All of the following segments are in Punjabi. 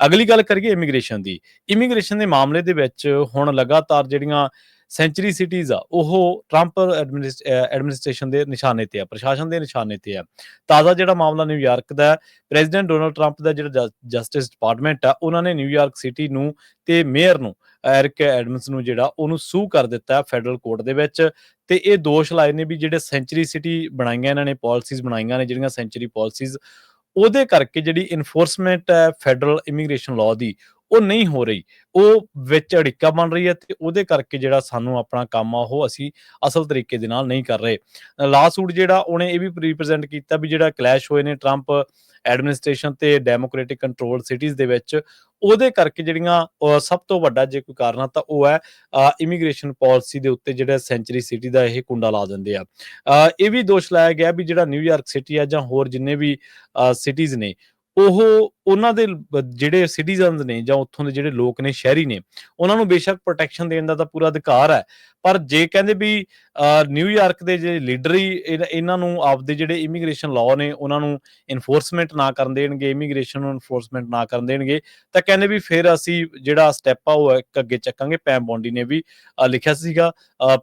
ਅਗਲੀ ਗੱਲ ਕਰੀਏ ਇਮੀਗ੍ਰੇਸ਼ਨ ਦੀ। ਇਮੀਗ੍ਰੇਸ਼ਨ ਦੇ ਮਾਮਲੇ ਦੇ ਵਿੱਚ ਹੁਣ ਲਗਾਤਾਰ ਜਿਹੜੀਆਂ ਸੈਂਚਰੀ ਸਿਟੀਜ਼ ਆ, ਉਹ ਟਰੰਪ ਐਡਮਿਨਿਸਟ੍ਰੇਸ਼ਨ ਦੇ ਨਿਸ਼ਾਨੇ ਤੇ ਆ, ਪ੍ਰਸ਼ਾਸਨ ਦੇ ਨਿਸ਼ਾਨੇ ਤੇ ਆ। ਤਾਜ਼ਾ ਜਿਹੜਾ ਮਾਮਲਾ ਨਿਊਯਾਰਕ ਦਾ ਪ੍ਰੈਜ਼ੀਡੈਂਟ ਡੋਨਲਡ ਟਰੰਪ ਦਾ ਜਿਹੜਾ ਜਸਟਿਸ ਡਿਪਾਰਟਮੈਂਟ ਆ, ਉਹਨਾਂ ਨੇ ਨਿਊਯਾਰਕ ਸਿਟੀ ਨੂੰ ਤੇ ਮੇਅਰ ਨੂੰ ਐਰਿਕ ਐਡਮਸ ਨੂੰ ਜਿਹੜਾ, ਉਹਨੂੰ ਸੂ ਕਰ ਦਿੱਤਾ ਫੈਡਰਲ ਕੋਰਟ ਦੇ ਵਿੱਚ। ਤੇ ਇਹ ਦੋਸ਼ ਲਾਏ ਨੇ ਵੀ ਜਿਹੜੇ ਸੈਂਚਰੀ ਸਿਟੀ ਬਣਾਈਆਂ ਇਹਨਾਂ ਨੇ ਪਾਲਿਸੀਜ਼ ਬਣਾਈਆਂ ਨੇ, ਜਿਹੜੀਆਂ ਸੈਂਚਰੀ ਪਾਲਿਸੀਜ਼ ਉਹਦੇ ਕਰਕੇ ਜਿਹੜੀ ਇਨਫੋਰਸਮੈਂਟ ਹੈ ਫੈਡਰਲ ਇਮੀਗ੍ਰੇਸ਼ਨ ਲਾਅ ਦੀ, ਉਹ ਨਹੀਂ ਹੋ ਰਹੀ। ਉਹ ਵਿੱਚ ਅੜਿੱਕਾ ਬਣ ਰਹੀ ਹੈ ਤੇ ਉਹਦੇ ਕਰਕੇ ਜਿਹੜਾ ਸਾਨੂੰ ਆਪਣਾ ਕੰਮ ਆ, ਉਹ ਅਸੀਂ ਅਸਲ ਤਰੀਕੇ ਦੇ ਨਾਲ ਨਹੀਂ ਕਰ ਰਹੇ। ਲਾ ਸੂਟ ਜਿਹੜਾ ਉਹਨੇ ਇਹ ਵੀ ਰਿਪਰੈਜ਼ੈਂਟ ਕੀਤਾ ਵੀ ਜਿਹੜਾ ਕਲੈਸ਼ ਹੋਏ ਨੇ ਟਰੰਪ ਐਡਮਿਨਿਸਟ੍ਰੇਸ਼ਨ ਤੇ ਡੈਮੋਕ੍ਰੈਟਿਕ ਕੰਟਰੋਲ ਸਿਟੀਜ਼ ਦੇ ਵਿੱਚ, ਉਹਦੇ ਕਰਕੇ ਜਿਹੜੀਆਂ ਸਭ ਤੋਂ ਵੱਡਾ ਜੇ ਕੋਈ ਕਾਰਨ ਆ, ਤਾਂ ਉਹ ਹੈ ਇਮੀਗ੍ਰੇਸ਼ਨ ਪਾਲਿਸੀ ਦੇ ਉੱਤੇ ਜਿਹੜਾ ਸੈਂਚਰੀ ਸਿਟੀ ਦਾ ਇਹ ਕੁੰਡਾ ਲਾ ਦਿੰਦੇ ਆ। ਇਹ ਵੀ ਦੋਸ਼ ਲਾਇਆ ਗਿਆ ਵੀ ਜਿਹੜਾ ਨਿਊਯਾਰਕ ਸਿਟੀ ਆ ਜਾਂ ਹੋਰ ਜਿੰਨੇ ਵੀ ਸਿਟੀਜ਼ ਨੇ, ਉਹ ਉਹਨਾਂ ਦੇ ਜਿਹੜੇ ਸਿਟੀਜ਼ਨਸ ਨੇ ਜਾਂ ਉੱਥੋਂ ਦੇ ਜਿਹੜੇ ਲੋਕ ਨੇ, ਸ਼ਹਿਰੀ ਨੇ, ਉਹਨਾਂ ਨੂੰ ਬੇਸ਼ੱਕ ਪ੍ਰੋਟੈਕਸ਼ਨ ਦੇਣ ਦਾ ਤਾਂ ਪੂਰਾ ਅਧਿਕਾਰ ਹੈ। ਪਰ ਜੇ ਕਹਿੰਦੇ ਵੀ ਨਿਊਯਾਰਕ ਦੇ ਜਿਹੜੇ ਲੀਡਰ ਹੀ ਇਹਨਾਂ ਨੂੰ ਆਪਦੇ ਜਿਹੜੇ ਇਮੀਗ੍ਰੇਸ਼ਨ ਲਾਅ ਨੇ, ਉਹਨਾਂ ਨੂੰ ਇਨਫੋਰਸਮੈਂਟ ਨਾ ਕਰਨ ਦੇਣਗੇ ਇਮੀਗ੍ਰੇਸ਼ਨ ਨੂੰ ਇਨਫੋਰਸਮੈਂਟ ਨਾ ਕਰਨ ਦੇਣਗੇ, ਤਾਂ ਕਹਿੰਦੇ ਵੀ ਫਿਰ ਅਸੀਂ ਜਿਹੜਾ ਸਟੈਪ ਆ ਉਹ ਇੱਕ ਅੱਗੇ ਚੱਕਾਂਗੇ। ਪੈਮ ਬੌਂਡੀ ਨੇ ਵੀ ਲਿਖਿਆ ਸੀਗਾ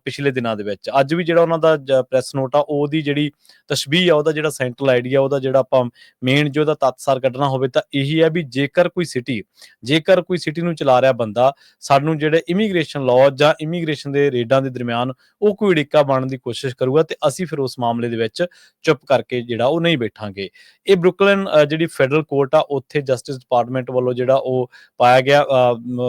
ਪਿਛਲੇ ਦਿਨਾਂ ਦੇ ਵਿੱਚ। ਅੱਜ ਵੀ ਜਿਹੜਾ ਉਹਨਾਂ ਦਾ ਪ੍ਰੈਸ ਨੋਟ ਆ, ਉਹਦੀ ਜਿਹੜੀ ਤਸ਼ਬੀਹ ਆ, ਉਹਦਾ ਜਿਹੜਾ ਸੈਂਟਰਲ ਆਈਡੀਆ ਉਹਦਾ ਜਿਹੜਾ ਆਪਾਂ ਮੇਨ ਜੋ ਉਹਦਾ ਤੱਤਸਾਰ ਕੱਢਣਾ ਹੋਵੇ ਤਾਂ ਇਹੀ ਹੈ ਵੀ ਜੇਕਰ ਕੋਈ ਸਿਟੀ ਜੇਕਰ ਕੋਈ ਸਿਟੀ ਨੂੰ ਚਲਾ ਰਿਹਾ ਬੰਦਾ, ਸਾਨੂੰ ਜਿਹੜੇ ਇਮੀਗ੍ਰੇਸ਼ਨ ਲਾਅ ਜਾਂ ਇਮੀਗ੍ਰੇਸ਼ਨ ਦੇ ਰੇਡਾਂ ਦੇ ਦਰਮਿਆਨ ਉਹ ਕੋਈ ਢਿੱਕਾ ਬਣਨ ਦੀ ਕੋਸ਼ਿਸ਼ ਕਰੂਗਾ ਤੇ ਅਸੀਂ ਫਿਰ ਉਸ ਮਾਮਲੇ ਦੇ ਵਿੱਚ ਚੁੱਪ ਕਰਕੇ ਜਿਹੜਾ ਉਹ ਨਹੀਂ ਬੈਠਾਂਗੇ। ਇਹ ਬਰੁਕਲਿਨ ਜਿਹੜੀ ਫੈਡਰਲ ਕੋਰਟ ਆ, ਉੱਥੇ ਜਸਟਿਸ ਡਿਪਾਰਟਮੈਂਟ ਵੱਲੋਂ ਜਿਹੜਾ ਉਹ ਪਾਇਆ ਗਿਆ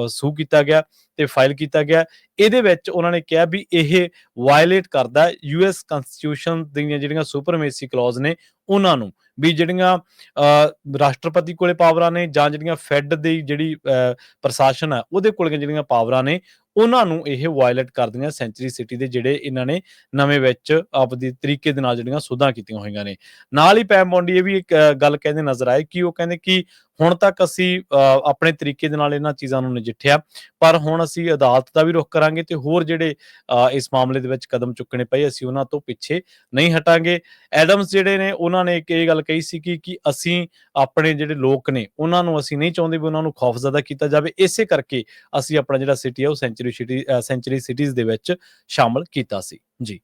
ਸੂ ਕੀਤਾ ਗਿਆ ਤੇ ਫਾਈਲ ਕੀਤਾ ਗਿਆ। ਇਹਦੇ ਵਿੱਚ ਉਹਨਾਂ ਨੇ ਕਿਹਾ ਵੀ ਇਹ ਵਾਇਲੇਟ ਕਰਦਾ ਯੂਐਸ ਕਨਸਟੀਟਿਊਸ਼ਨ ਦੀਆਂ ਜਿਹੜੀਆਂ ਸੁਪਰਮੇਸੀ ਕਲੌਜ਼ ਨੇ, ਉਹਨਾਂ ਨੂੰ। ਵੀ ਜਿਹੜੀਆਂ ਅ, ਰਾਸ਼ਟਰਪਤੀ ਕੋਲੇ ਪਾਵਰਾਂ ਨੇ ਜਾਂ ਜਿਹੜੀਆਂ ਫੈਡ ਦੀ ਜਿਹੜੀ ਅ, ਪ੍ਰਸ਼ਾਸਨ ਆ ਉਹਦੇ ਕੋਲ ਜਿਹੜੀਆਂ ਪਾਵਰਾਂ ਨੇ ਉਹਨਾਂ ਨੂੰ ਇਹ ਵਾਇਲਟ ਕਰਦੀਆਂ ਸੈਂਚਰੀ ਸਿਟੀ ਦੇ ਜਿਹੜੇ ਇਹਨਾਂ ਨੇ ਨਵੇਂ ਵਿੱਚ ਆਪਦੀ ਤਰੀਕੇ ਦੇ ਨਾਲ ਜਿਹੜੀਆਂ ਸੁਧਾਂ ਕੀਤੀਆਂ ਹੋਈਆਂ ਨੇ। ਨਾਲ ਹੀ ਪੈਮ ਬੌਂਡੀ ਇਹ ਵੀ ਇੱਕ ਗੱਲ ਕਹਿੰਦੇ ਨਜ਼ਰ ਆਏ ਕਿ ਉਹ ਕਹਿੰਦੇ ਕਿ ਹੁਣ ਤੱਕ ਅਸੀਂ ਆਪਣੇ ਤਰੀਕੇ ਦੇ ਨਾਲ ਇਹਨਾਂ ਚੀਜ਼ਾਂ ਨੂੰ ਨਜਿੱਠਿਆ ਪਰ ਹੁਣ ਅਸੀਂ ਅਦਾਲਤ ਦਾ ਵੀ ਰੁਖ ਕਰਾਂਗੇ ਤੇ ਹੋਰ ਜਿਹੜੇ ਅ, ਇਸ ਮਾਮਲੇ ਦੇ ਵਿੱਚ ਕਦਮ ਚੁੱਕਣੇ ਪਏ ਅਸੀਂ ਉਹਨਾਂ ਤੋਂ ਪਿੱਛੇ ਨਹੀਂ ਹਟਾਂਗੇ। ਐਡਮਸ ਜਿਹੜੇ ਨੇ ਉਹਨਾਂ ਨੇ ਇੱਕ ਇਹ ਗੱਲ ਕਹੀ ਸੀ ਕਿ ਕਿ ਅਸੀਂ ਆਪਣੇ ਜਿਹੜੇ ਲੋਕ ਨੇ ਉਹਨਾਂ ਨੂੰ ਅਸੀਂ ਨਹੀਂ ਚਾਹੁੰਦੇ ਵੀ ਉਹਨਾਂ ਨੂੰ ਖੌਫਜ਼ਦਾ ਕੀਤਾ ਜਾਵੇ। ਇਸੇ ਕਰਕੇ ਅਸੀਂ ਆਪਣਾ ਜਿਹੜਾ ਸਿਟੀ ਆ ਉਹ century century city century cities ਦੇ ਵਿੱਚ ਸ਼ਾਮਲ ਕੀਤਾ ਸੀ। ਜੀ।